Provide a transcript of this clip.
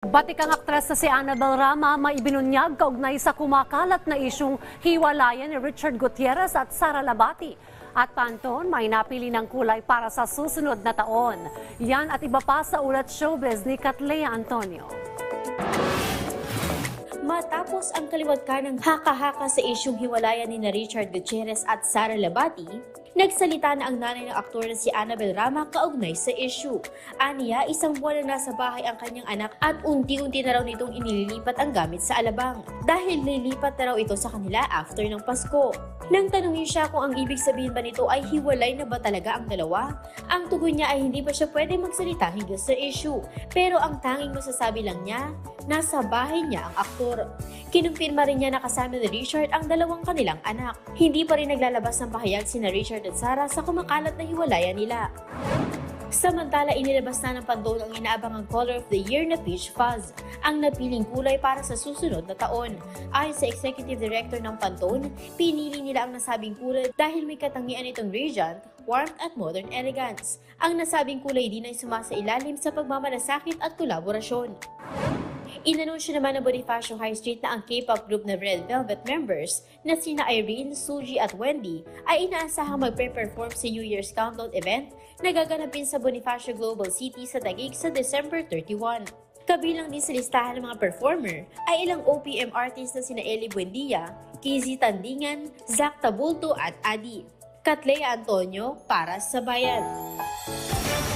Batikang aktres na si Annabel Rama maibinunyag kaugnay sa kumakalat na isyong hiwalayan ni Richard Gutierrez at Sara Labati. At panton, may napili ng kulay para sa susunod na taon. Yan at iba pa sa ulat showbiz ni Catlea Antonio. Matapos ang kaliwat ka ng haka-haka sa isyong hiwalayan ni Richard Gutierrez at Sara Labati, nagsalita na ang nanay ng aktor na si Annabel Rama kaugnay sa issue. Aniya, isang buwan na nasa bahay ang kanyang anak at unti-unti na raw nitong inililipat ang gamit sa alabang dahil lilipat na raw ito sa kanila after ng Pasko. Nang tanungin siya kung ang ibig sabihin ba nito ay hiwalay na ba talaga ang dalawa, ang tugon niya ay hindi pa siya pwede magsalita hinggil sa issue. Pero ang tanging masasabi lang niya, nasa bahay niya ang aktor. Kinumpirma rin niya na kasama ni Richard ang dalawang kanilang anak. Hindi pa rin naglalabas ng pahayag sina Richard at Sarah sa kumakalat na hiwalayan nila. Samantala, inilabas na ng Pantone ang inaabangang color of the year na Peach Fuzz, ang napiling kulay para sa susunod na taon. Ayon sa Executive Director ng Pantone, pinili nila ang nasabing kulay dahil may katangian itong radiant, warmth at modern elegance. Ang nasabing kulay din ay sumasa ilalim sa pagmamalasakit at kolaborasyon. Inanunsyo naman ng Bonifacio High Street na ang K-pop group na Red Velvet members na sina Irene, Suji at Wendy ay inaasahang magpe-perform sa New Year's Countdown event na gaganapin sa Bonifacio Global City sa Taguig sa December 31. Kabilang din sa listahan ng mga performer ay ilang OPM artists na sina Ellie Buendia, KZ Tandingan, Zach Tabulto at Adi. Katlea Antonio para sa Bayan.